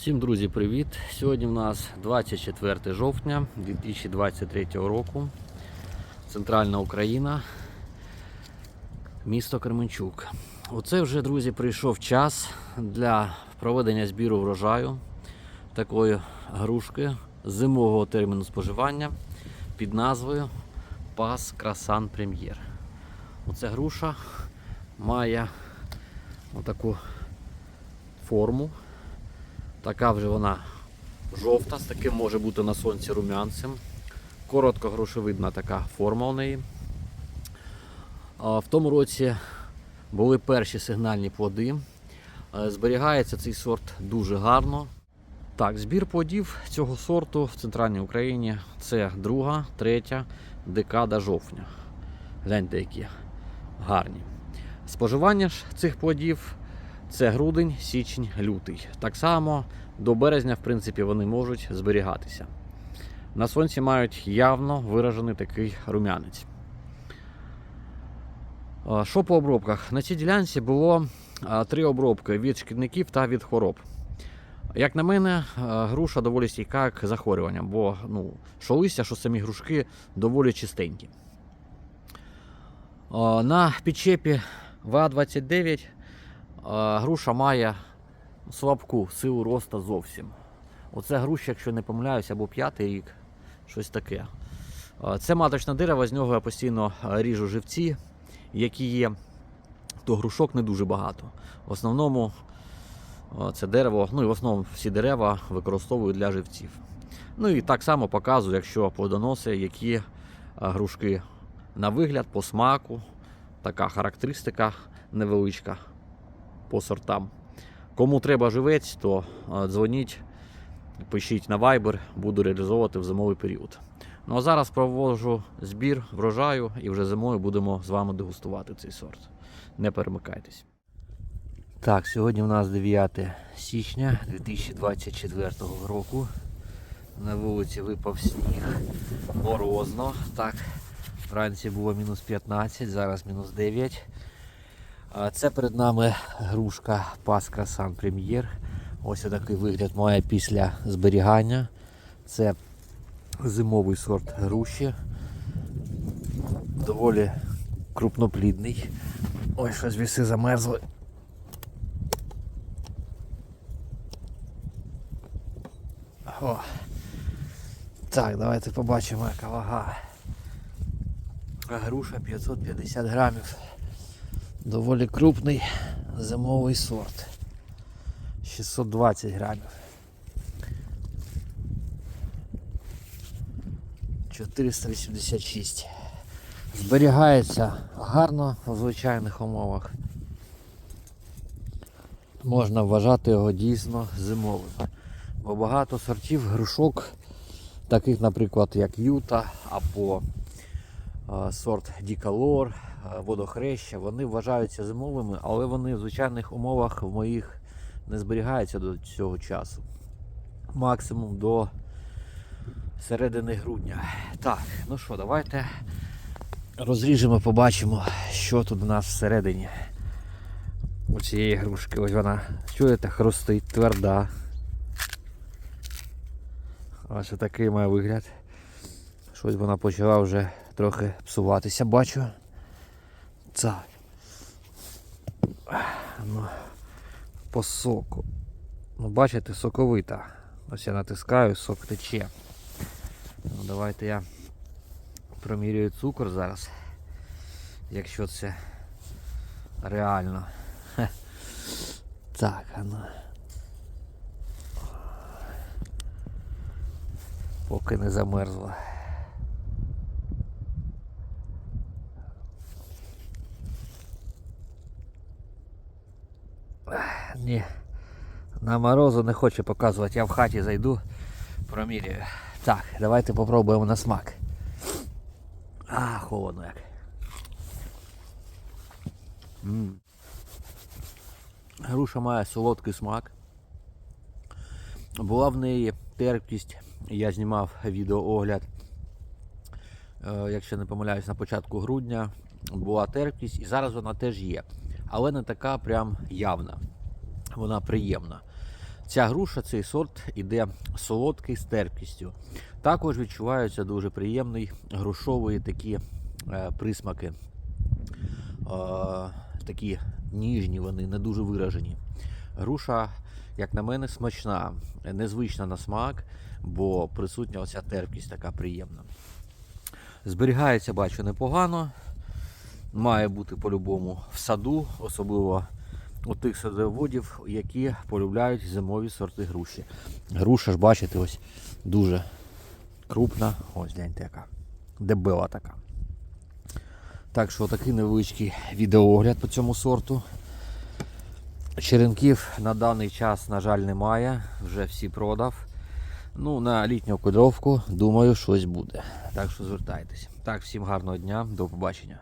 Всім друзі, привіт! Сьогодні в нас 24 жовтня 2023 року. Центральна Україна, місто Кременчук. Оце вже, друзі, прийшов час для проведення збіру врожаю такої грушки зимового терміну споживання під назвою Пас Красан Прем'єр. Оця груша має отаку форму. Така вже вона жовта, з таким може бути на сонці рум'янцем. Коротко грошовидна така форма у неї. В тому році були перші сигнальні плоди. Е, Зберігається цей сорт дуже гарно. Так, збір плодів цього сорту в центральній Україні це друга, третя декада жовтня. Гляньте, які гарні. Споживання ж цих плодів це грудень, січень, лютий. Так само до березня, в принципі, вони можуть зберігатися. На сонці мають явно виражений такий рум'янець. Що по обробках? На цій ділянці було три обробки від шкідників та від хвороб. Як на мене, груша доволі стійка к захворюванням, бо ну, що листя, що самі грушки доволі чистенькі. На підчепі ВА-29 а, груша має слабку силу росту зовсім. Оце груша, якщо не помиляюся, або п'ятий рік, щось таке. Це маточне дерево, з нього я постійно ріжу живці, які є, то грушок не дуже багато. В основному це дерево, ну і в основному всі дерева використовують для живців. Ну і так само показую, якщо плодоноси, які грушки на вигляд, по смаку, така характеристика невеличка по сортам. Кому треба живець, то е, дзвоніть, пишіть на Viber, буду реалізовувати в зимовий період. Ну а зараз проводжу збір врожаю і вже зимою будемо з вами дегустувати цей сорт. Не перемикайтесь. Так, сьогодні у нас 9 січня 2024 року. На вулиці випав сніг. Морозно. Так, вранці було мінус 15, зараз мінус 9. Це перед нами грушка Паска Сан Прем'єр. Ось такий вигляд має після зберігання. Це зимовий сорт груші. Доволі крупноплідний. Ой, щось віси замерзли. О. Так, давайте побачимо, яка вага. Груша 550 грамів. Доволі крупний зимовий сорт. 620 грамів. 486. Зберігається гарно в звичайних умовах. Можна вважати його дійсно зимовим. Бо багато сортів грушок, таких, наприклад, як Юта або е, сорт Дікалор, водохреща, вони вважаються зимовими, але вони в звичайних умовах в моїх не зберігаються до цього часу. Максимум до середини грудня. Так, ну що, давайте розріжемо, побачимо, що тут у нас всередині. У цієї грушки. Ось вона, чуєте, хрустить, тверда. Ось такий має вигляд. Щось вона почала вже трохи псуватися, бачу. Так. Ну, по соку. Ну, бачите, соковита. Ось я натискаю, сок тече. Ну, давайте я промірюю цукор зараз. Якщо це реально. Хе. Так, ну. Поки не замерзла. Ні. На морозу не хочу показувати, я в хаті зайду, проміряю. Так, давайте попробуємо на смак. А, холодно як. М. Груша має солодкий смак. Була в неї терпкість. Я знімав відеоогляд, е, якщо не помиляюсь, на початку грудня була терпкість і зараз вона теж є. Але не така прям явна. Вона приємна. Ця груша, цей сорт іде солодкий з терпкістю. Також відчуваються дуже приємний грушові такі е, присмаки. Е, такі ніжні вони, не дуже виражені. Груша, як на мене, смачна, незвична на смак, бо присутня оця терпкість така приємна. Зберігається, бачу, непогано. Має бути по-любому в саду, особливо у тих садоводів, які полюбляють зимові сорти груші. Груша ж, бачите, ось дуже крупна. Ось гляньте яка. Дебела така. Так що такий невеличкий відеоогляд по цьому сорту. Черенків на даний час, на жаль, немає. Вже всі продав. Ну, на літню кодовку, думаю, щось буде. Так що звертайтесь. Так, всім гарного дня, до побачення.